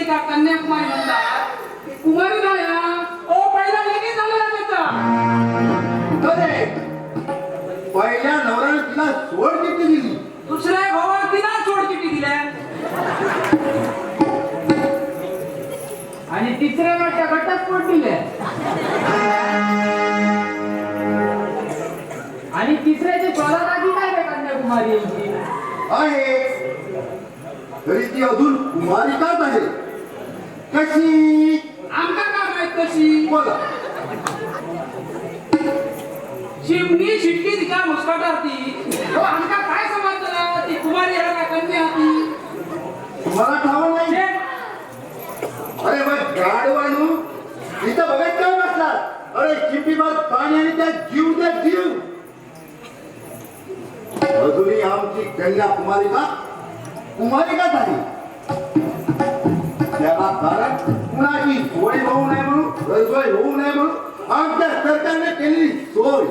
का कन्याकुमारी म्हणतात. कुमारी हा. ओ पहिला लगेच झालेला त्याचा. पहिल्या नवऱ्याने तिला सोड किती दिली? दुसऱ्या भावाला तिला सोड चिठी दिल्या आणि तिसऱ्या वाटच्या घटस्फोट दिल्या आणि तिसऱ्याची प्रधान आधी काय रे कन्याकुमारी यांची? आहे. तरी ती अजून कुमारिकाच आहे कशी? आमका काय माहीत कशी? बोला. शिमणी शिट्टी तिच्या मुस्कटावरती. हो आमका काय समजलं ती कुमारी आहे का कन्या होती तुम्हाला ठाव नाही. अरे मग गाडवानू इथं बघत काय बसला अरे चिपीवर पाणी आणि त्या जीव त्या जीव. अजूनही आमची कन्या कुमारिका कुमारिकाच आहे. त्याला कारण कुणाची सोय होऊ नये म्हणून? गैरसोय होऊ नये म्हणून? आमच्या सरकारने केलेली सोय.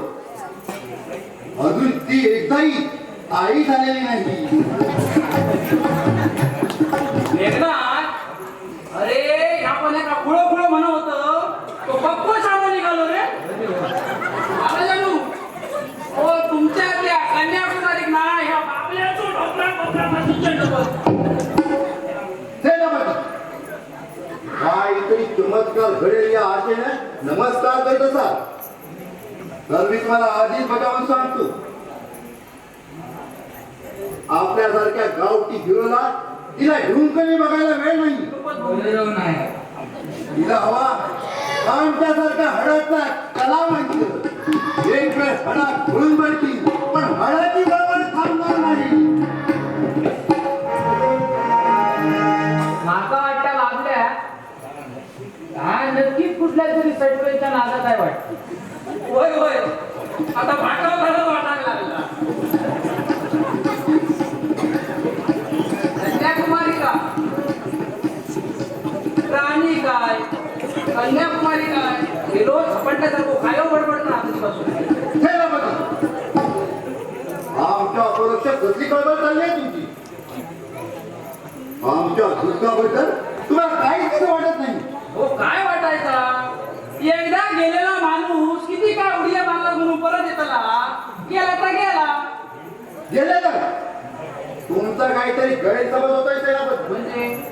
अजून ती एकदाही आई झालेली नाही. नमस्कार करत असा तर मी तुम्हाला आधीच बजावून सांगतो. आपल्यासारख्या गावठी हिरोला तिला ढुंकणी बघायला वेळ नाही. तिला हवा. आमच्यासारखा आमच्यासारख्या कला कलावंत एक वेळ हडा खुळून पडतील पण हडाची हा नक्कीच कुठल्या तरी सटवेच्या नादात आहे वाटत? होय होय. आता भाटाव घालत वाटायला लागला कन्याकुमारी का राणी काय? कन्याकुमारी काय? हे रोज झपटल्यासारखं खायो आधीपासून. सेनापती आमच्या अपरोक्ष कसली कळबळ चालली आहे तुमची. आमच्या तुम्हाला काहीच कसं वाटत नाही हो काय वाटायचा? एकदा गेलेला माणूस किती काय उडिया मारला म्हणून परत येतला? गेला तर गेला. गेले तर. तुमचा काहीतरी गैरसमज होतोय सेनापती. म्हणजे?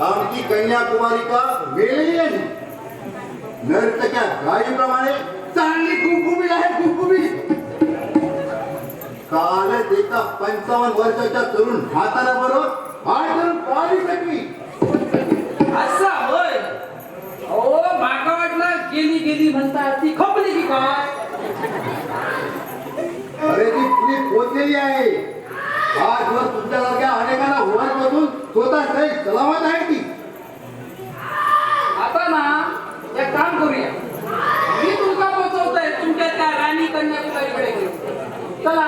आमची कन्याकुमारिका वेळेली नाही. नर्तक्या गायीप्रमाणे चांगली कुंकुमी आहे कुंकुमी. कालच एका पंचावन्न वर्षाच्या तरुण हाताला बरोबर हात धरून पाणी सकली असा होय अहो माका वाटलं गेली गेली म्हणतात ती खपली की काय? अरे ती पुढे पोचलेली आहे. आजवर तुमच्यासारख्या अनेकांना वर बसून स्वतः सैल सलामत आहे ती. आता ना एक काम करूया. मी तुमका पोहोचवतोय तुमच्या त्या राणी कन्याकुमारीकडे चला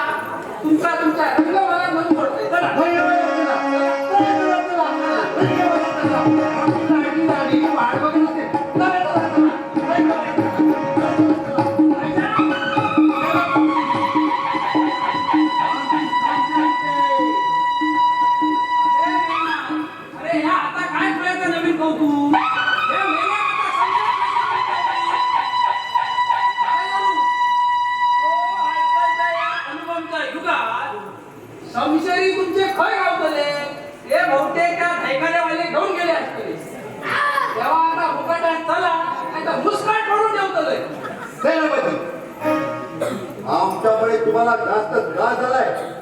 तुमचा तुमच्या रंगमाला म्हणून सोडतोय चला. पडून नाही सेनापती आमच्यामुळे तुम्हाला जास्त त्रास झालाय.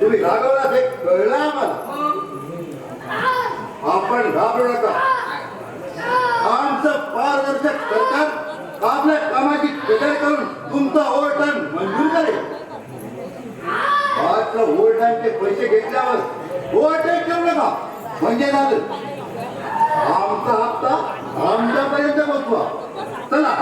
तुम्ही रागवला हे कळलं आम्हाला. आपण घाबरू नका. आमचं पारदर्शक सरकार आपल्या कामाची कदर करून तुमचा ओव्हर टाइम मंजूर करेल. आजचा ओव्हर टाइमचे पैसे घेतल्यावर ओव्हर टाइम करू नका. म्हणजे झालं. आमचा हप्ता आमच्यापर्यंत पोचवा. चला.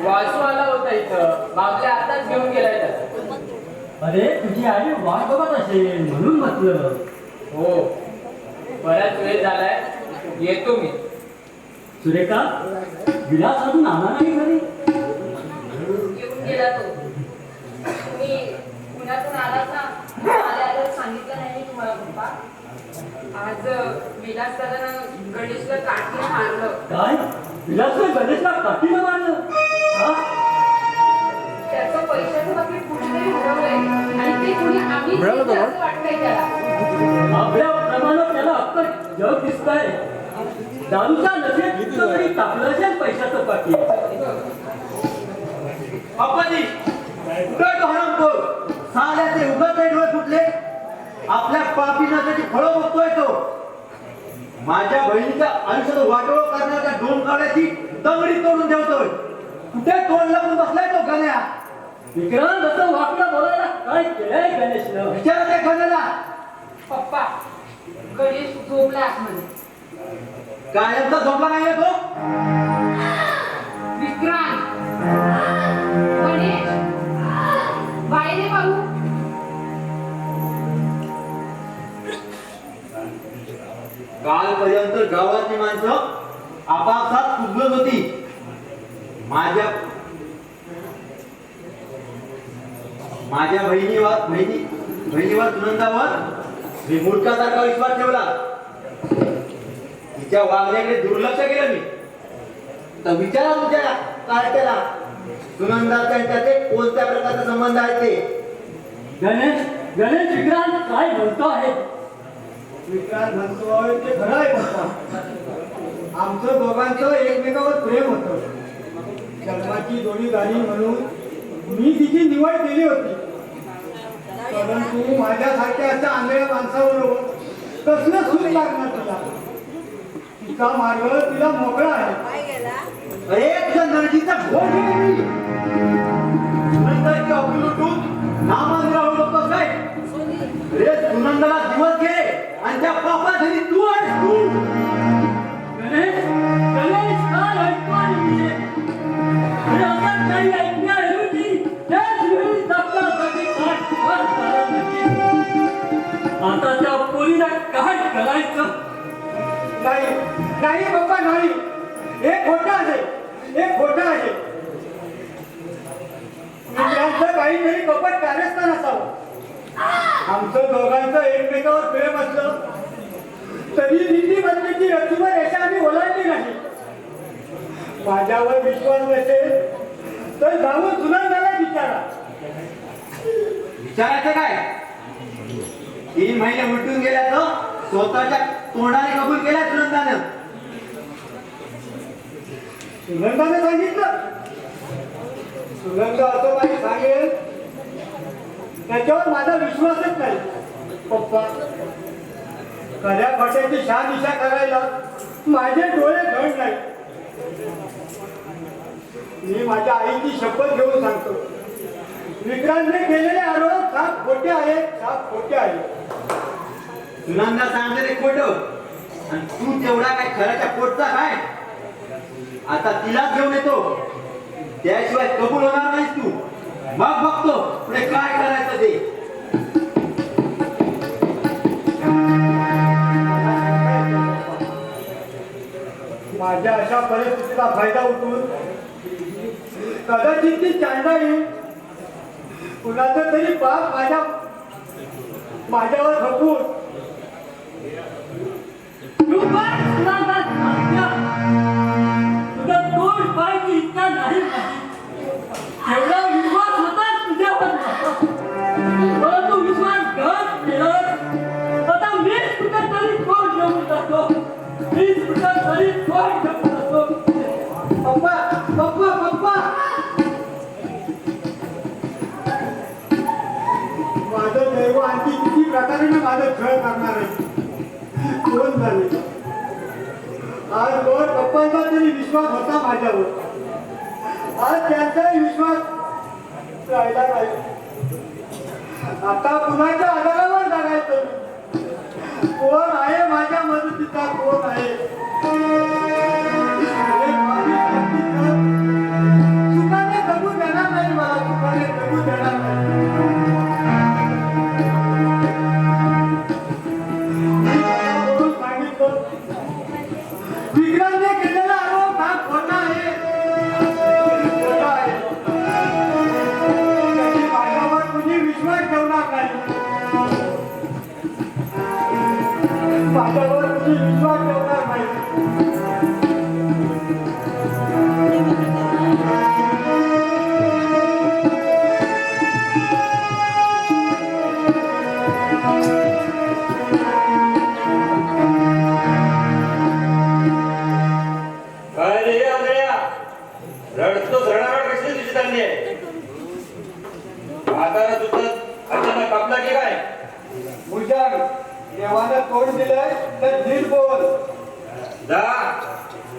वासू आला होता इथं. बाबल्या आताच घेऊन गेलाय अरे तुझी आई वाट बघत असेल म्हणून म्हटलं हो बराच वेळ झालाय येतो मी. सुरेखा विलास अजून आला नाही घरी? येऊन गेला तो. तुम्ही पुण्यातून आलात ना आल्या आल्या सांगितलं नाही तुम्हाला पप्पा. आज विलास दादानं गणेशला काठीने मारलं. काय? विलासने गणेशला काठीनं मारलं? हा? त्याचं पैशाचं बाकी कुठेतरी हरवलंय आणि ते कुणी आम्ही वाटतंय त्याला. आपल्या प्रमाणात त्याला अक्कल जग दिसतंय. दारूचा नसेल इतकं तरी टाकलं पैशाचं पाठी. अप्पाजी कुठं तो हरामखोर साल्याचे उगाच नाही डोळे फुटले. आपल्या पापी नजरेची फळं बघतोय तो. माझ्या बहिणीच्या आयुष्यात वाटोळ करण्याच्या दोन काळाची दगडी तोडून ठेवतोय कुठे तोंड लागून बसलाय तो गण्या? विक्रांत असं वाकडं बोलायला काय केलंय गणेशनं? विचारा त्या गण्याला. पप्पा गणेश झोपला आतमध्ये? कायमचा झोपला नाहीये तो विक्रांत. गणेश. बाहेर ये बाबू कालपर्यंत गावातली माणसं आपापसात कुदलत होती. माझ्या माझ्या बहिणीवर बहिणी बहिणीवर सुनंदावर मी मूर्खासारखा विश्वास ठेवला. तिच्या वागण्याकडे दुर्लक्ष केलं मी. तर विचारा तुझ्या काय केला सुनंदाचा आणि त्याचे कोणत्या प्रकारचा संबंध आहे ते? गणेश गणेश विक्रांत काय म्हणतो आहे? विक्रांत म्हणतोय ते खरं आहे आमचं दोघांचं एकमेकावर प्रेम होतं. जन्माची जोडी झाली म्हणून मी तिची निवड केली होती. परंतु माझ्यासारख्या अशा आंधळ्या माणसाबरोबर कसलं सूट लागणार तुला? तिचा मार्ग तिला मोकळा आहे. अरे तुझ्या नरजीचा घोट काय? अरे सुनंदाला दिवस गेले आणि त्या पापा घरी तू तू. गणेश गणेश मी? अरे काही त्याच वेळी काट. आता त्या पोरीला काय करायचं? नाही नाही पप्पा नाही. हे खोटं आहे. हे खोटं आहे. विक्रांतचं काहीतरी कपट कार्यस्थान असावं. आमचं दोघांचं एकमेकावर प्रेम असलं तरी नीती बदलीची रचीवर रेषा आम्ही ओलांडली नाही. माझ्यावर विश्वास नसेल तर जाऊन सुनंदाला विचारा. विचारायचं काय? तीन महिने उलटून गेल्याचं हो. स्वतःच्या तोंडाने कबूल केला सुनंदानं सुगंधाने सांगितलं. सुगंध असं काही सांगेल. त्याच्यावर माझा विश्वासच नाही. पप्पा खऱ्या खोट्याची शहानिशा करायला माझे डोळे घड नाही. मी माझ्या आईची शपथ घेऊन सांगतो. विक्रांतने केलेले आरोप साप खोटे आहेत साप खोटे आहेत. सुगंधा सांगते खोट. आणि तू तेवढा काय खऱ्याच्या पोटचा काय? आता तिलाच घेऊन येतो. त्याशिवाय कबूल होणार नाहीस तू. मग बघतो पुढे काय करायचं ते. माझ्या अशा परिस्थितीचा फायदा उठून कदाचित ती चांदा येईल कुणाचं तरी पाप माझ्या माझ्यावर खपून एवढा विश्वास होता तुझ्यावर परंतु विश्वास घात केला आता वीस कुठं तरी तोड घेऊन जातो. मीच कुठं तरी तोड घेऊन जातो. पप्पा पप्पा पप्पा. माझं दैव आणखी किती प्रकारे ना माझं छळ करणार आहे. कोण झाले आज वर पप्पांचा तरी विश्वास होता माझ्यावर. आज त्यांचाही विश्वास राहिला नाही. आता कुणाच्या आधारावर जगायचं? कोण आहे माझ्या मदतीचा? कोण आहे?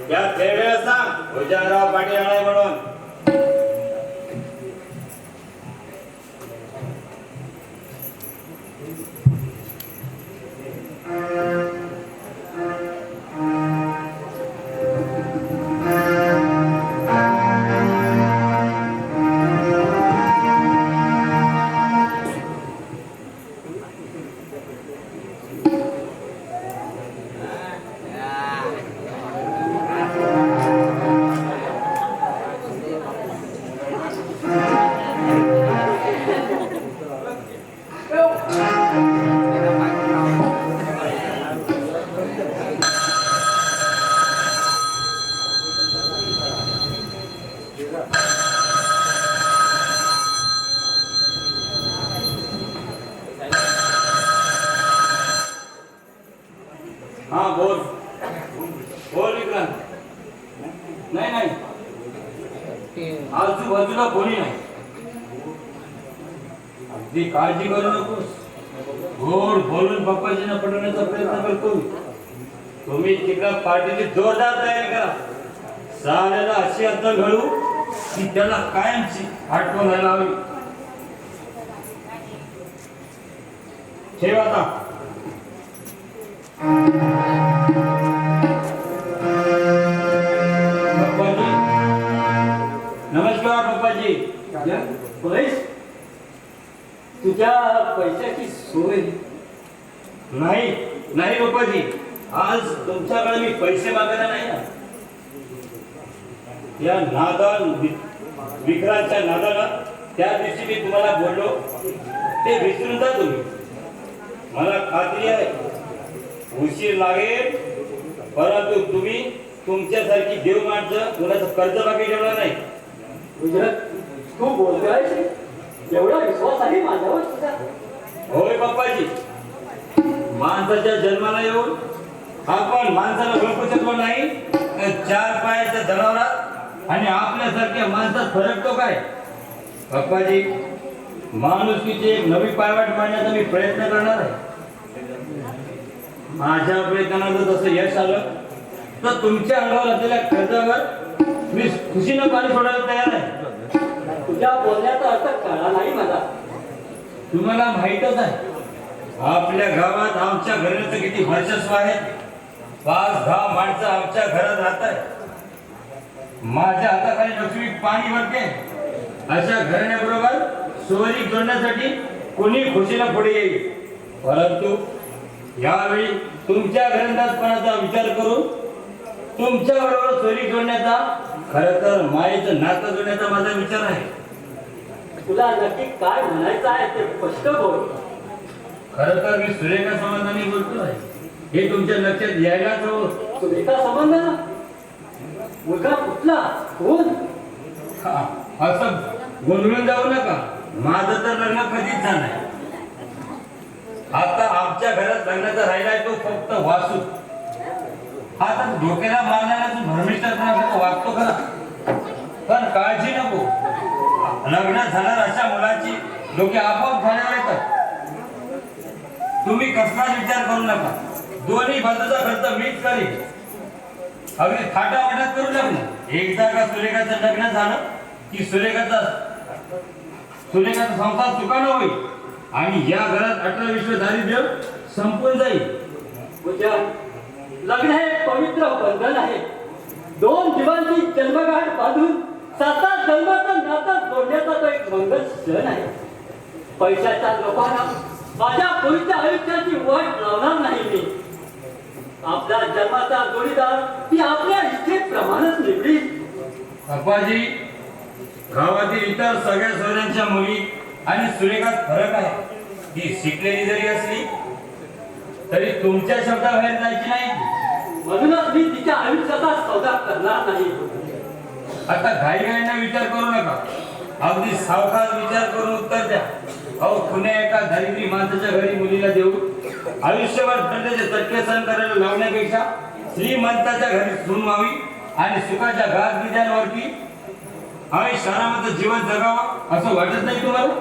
या वेळेला सांग भुजंगराव पाटील आलाय म्हणून. ठेव आता. पप्पाजी नमस्कार पप्पाजी पैस. तुझ्या पैशाची सोय नाही. नाही पप्पाजी आज तुमच्याकडे मी पैसे मागायला नाही ना या नादान विक्रांतच्या नादाला त्या दिवशी मी तुम्हाला बोललो. ते विसरून जा तुम्ही. मला खात्री आहे. उशीर लागेल. परंतु तुम्ही तुमच्यासारखी देव माणसं कोणाचं कर्ज बाकी ठेवणार नाही. तू बोलतोय एवढा विश्वास आहे माझ्यावर तुझा? होय पप्पाजी. माणसाच्या जन्माला येऊन आपण माणसाला ओळखू शकलो नाही. चार पायाच्या जनावरात आणि आपल्यासारख्या माणसात फरक तो काय? पप्पाजी माणुसकीची एक नवी पायवाट मांडण्याचा मी प्रयत्न करणार आहे. माझ्या प्रयत्नानं जर तसं यश आलं तर तुमच्या अंगावर असलेल्या कर्जावर मी खुशीनं पाणी सोडायला तयार आहे. तुझ्या बोलण्याचा अर्थ कळला नाही मला. तुम्हाला माहीतच आहे आपल्या गावात आमच्या घराचं किती वर्चस्व आहे. पाच दहा माणसं आमच्या घरात राहत आहे माझ्या हाताखाली लक्ष्मी पाणी भरते. अशा घराण्याबरोबर सोयरी जोडण्यासाठी कोणी खुशीला पुढे येईल. परंतु यावेळी तुमच्या घरंदाजपणाचा विचार करून तुमच्या बरोबर सोयरी जोडण्याचा खरं तर मायेचं नातं जोडण्याचा माझा विचार आहे. तुला नक्की काय म्हणायचं आहे ते स्पष्ट बोल. खरं तर मी सुरेखा संबंधाने बोलतो आहे. हे तुमच्या लक्षात यायलाच हवं. सुरेखा संबंध? मुलगा कुठला? कोण? हा, असं गोंधळून जाऊ नका. माझं तर लग्न कधीच झालं आता आमच्या घरात लग्नाचा राहिलाय तो फक्त वासू. हा तर डोक्याला मारणारा तू धर्मिष्ठासारखा वागतो खरा. पण काळजी नको. लग्न झाल्यावर अशा मुलाची डोके आपोआप झाल्या येतात. तुम्ही कसलाच विचार करू नका. दोन्ही बाजूचा खर्च मीच करीन. अगदी थाटामाटात करू लग्न एकदा का सुरेखाचं लग्न झालं की सुरेखाचा सुरेखाचा संसार सुखानं होईल. आणि या घरात अठरा विश्व दारिद्र्य संपून जाईल. पूजा लग्न हे पवित्र बंधन आहे. दोन जीवांची जन्मगाठ बांधून सातात जन्माचं नातं जोडण्याचा तो एक मंगल सण आहे. पैशाच्या लोकांना माझ्या पुढच्या आयुष्याची वाट लावणार नाही मी. आपल्या जन्माचा जोडीदार ती आपल्या इच्छेप्रमाणेच निवडील. अप्पाजी गावातील इतर सगळ्या सोयऱ्यांच्या मुली आणि सुरेखात फरक आहे. ती शिकलेली जरी असली तरी तुमच्या शब्दाबाहेर जायची नाही. म्हणूनच मी तिच्या आयुष्याचा सौदा करणार नाही. आता घाई घाईने विचार करू नका. अगदी सावकाश विचार करून उत्तर द्या. अहो कुण्या एका दारिद्री माणसाच्या घरी मुलीला देऊ आयुष्यभर थंडीचे चटके सहन करायला लावण्यापेक्षा श्रीमंताच्या घरी सून व्हावी आणि सुखाच्या घात बिद्यांवरती आम्ही शहरामध्ये जीवन जगावं असं वाटत नाही तुम्हाला?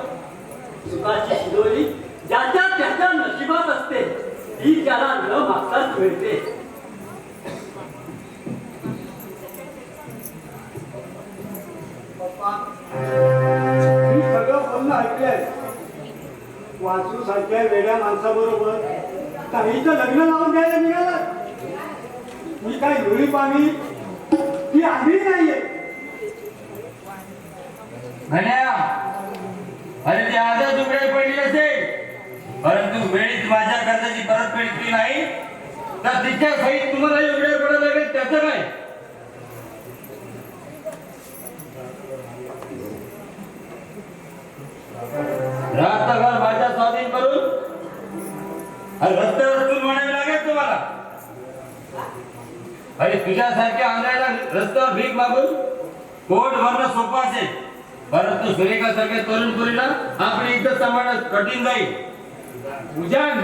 सुखाची शिदोरी ज्याच्या त्याच्या नशिबात असते ती त्याला न मागताच मिळते. मी सगळं बोलणं ऐकलंय. वाचू सारख्या वेड्या माणसाबरोबर काहीचं लग्न लावून द्यायला निघाला मी काय धुळी पाणी ती आम्ही नाहीये. गण्या अरे ते आजच उघडे पडली असेल. परंतु वेळीच माझ्या कर्जाची परतफेड केली नाही. तर तिच्या सहित तुम्हाला उघडे पडायला लागेल त्याचं काय? रात्र घर माझ्या स्वाधीन करून आणि रस्त्यावर रचून म्हणावे लागेल तुम्हाला. अरे तुझ्यासारख्या आंधळ्याला रस्त्यावर भीक मागून कोट भरणं सोपं असेल. परंतु सुरेखा सारख्या तरुण पुरीला आपली इज्जत सांभाळणं कठीण जाईल. उजन.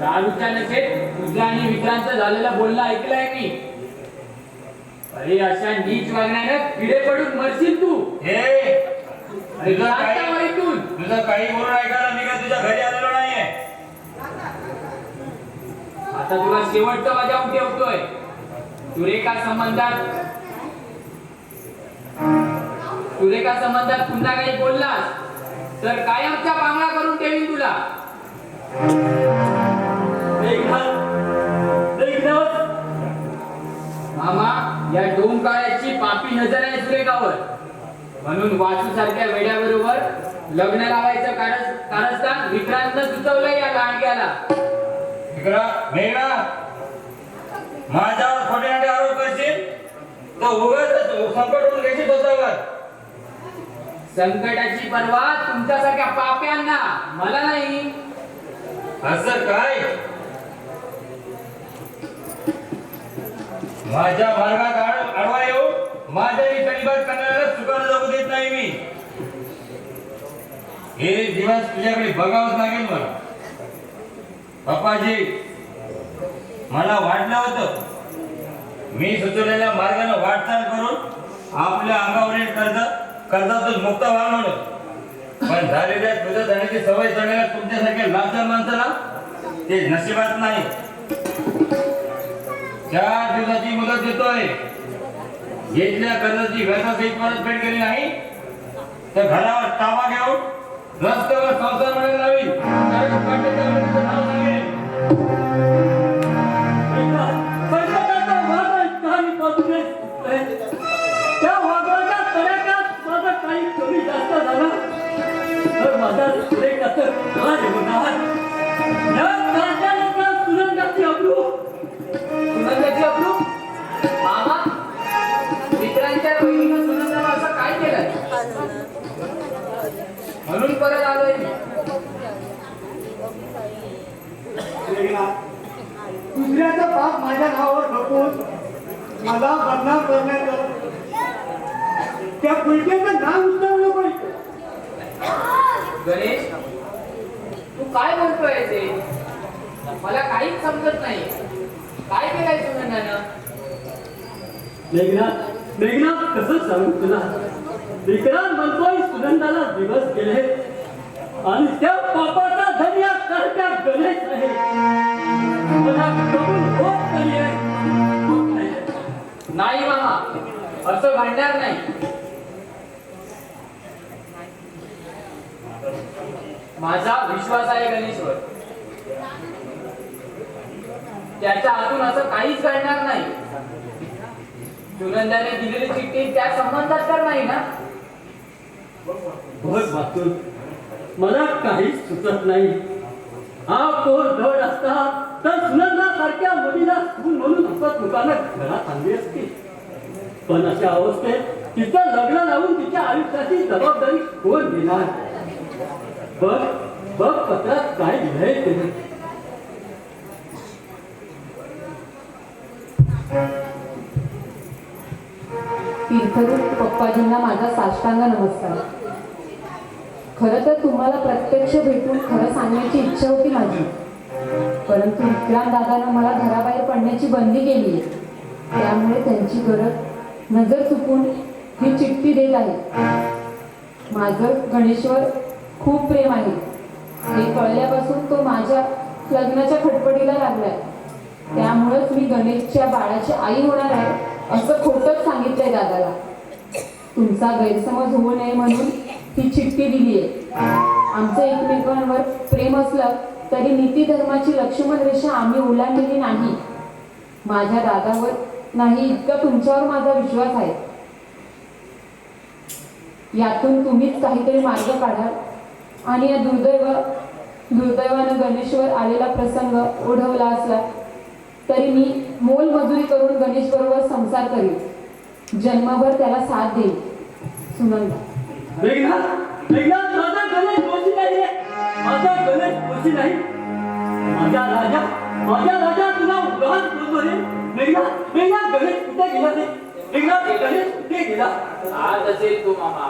दारूच्या नशेत तुझं आणि विक्रांत झालेलं बोलणं ऐकलंय मी. अरे अशा नीच किडे पडून मरशील तू. हे. तुझं काही तुझं काही बोलून ऐकायला मी काय तुझ्या घरी आलेलो नाहीये. आता तुला शेवटचं बजावून ठेवतोय सुरेखा संबंधात सुरेखा संबंधात पुन्हा काही बोललास? तर कायमचा पांगळा करून ठेवीन तुला. मामा या डोंकाळ्याची पापी नजर आहे सुरेखावर म्हणून वाचू सारख्या वेड्याबरोबर लग्न लावायचं कारस कारस्थान विक्रांत सुचवलंय या मेघना. माझ्यावर खोटे आरोप करशील? तो उगाच संकट होऊन घेशील स्वतःवर. संकटाची पर्वा तुमच्यासारख्या पाप्यांना. मला नाही. असं काय? माझ्या मार्गात आड- आडवा येऊ माझ्या कलिबात करणाऱ्याला चुकायला जाऊ देत नाही मी. हे दिवस तुझ्याकडे बघावंच लागेल मला. पप्पाजी मला वाटलं होतं. मी सुचवलेल्या मार्गाने वाटचाल करून आपल्या अंगावरील कर्ज. कर्जातून मुक्त व्हा म्हणून. पण झालेल्या तुझ्या जाण्याची सवय चढलेल्या तुमच्यासारख्या लाचार माणसाला ते नशिबात नाही. चार दिवसाची मुदत देतोय. घेतल्या कर्जाची व्यवस्थित परतफेड केली नाही तर घरावर ताबा घेऊन रस्त्यावर संसार म्हणायला लावी तर माझा सुरेखाचं काय होणार या अब्रू. सुनंदाची मामा मित्रांच्या बहिणीनं सुनंदाला असं काय केलंय? म्हणून परत आलोय दुसऱ्याचा पाप माझ्या नावावर नको मला बदनाम करण्याचं त्या पुलक्याचं नाव गणेश तू काय बोलतोय ते? मला काहीच समजत नाही. काय केलंय सुनंदानं मेघनाथ मेघनाथ कसं सांगू तुला? विक्रांत म्हणतोय सुगंधाला दिवस गेले. आणि त्या पापाचा धन्या करत्या गणेश आहे. मला कबूल होत नाहीये. नाही मामा असं घडणार नाही. माझा विश्वास आहे गणेशवर. त्याच्या हातून असं काहीच घडणार नाही. सुनंदाने दिलेली चिठ्ठी त्या संबंधात तर नाही ना? बघ मला काहीच सुचत नाही. हा पोर धड असता तर सुनंदा सारख्या मुलीला सून म्हणून हसत मुखानं घरात आणली असती. पण अशा अवस्थेत तिचं लग्न लावून तिच्या आयुष्याची जबाबदारी कोण घेणार? बघ बघ पत्रात काय लिहिलंय तुम्ही तीर्थरूप पप्पाजींना माझा साष्टांग नमस्कार. खरं तर तुम्हाला प्रत्यक्ष भेटून खरं सांगण्याची इच्छा होती माझी. परंतु विक्रांत दादानं मला घराबाहेर पडण्याची बंदी केली. आहे त्यामुळे त्यांची गरज नजर चुकून ही चिठ्ठी देत आहे. माझं गणेश्वर खूप प्रेम आहे. हे. कळल्यापासून तो माझ्या लग्नाच्या खटपटीला लागलाय. त्यामुळेच मी गणेशच्या बाळाची आई होणार आहे असं खोटंच सांगितलंय दादाला. तुमचा गैरसमज होऊ नये म्हणून ही चिठ्ठी दिली आहे. आमचं एकमेकांवर प्रेम असलं तरी नीती धर्माची लक्ष्मण रेषा आम्ही ओलांडलेली नाही. माझ्या दादावर नाही इतका तुमच्यावर माझा विश्वास आहे. यातून तुम्हीच काहीतरी मार्ग काढा आणि या दुर्दैव दुर्दैवानं गणेशवर आलेला प्रसंग ओढवला असला तरी मी मोल मजुरी करून गणेश बरोबर संसार करीन. जन्मभर त्याला साथ देईन. सुनंदा. गणेश राजा राजा तुला करतो रे. मेघना मेघना कुठे गेला रे? मेघना गणेश कुठे गेला? आज असेल तो मामा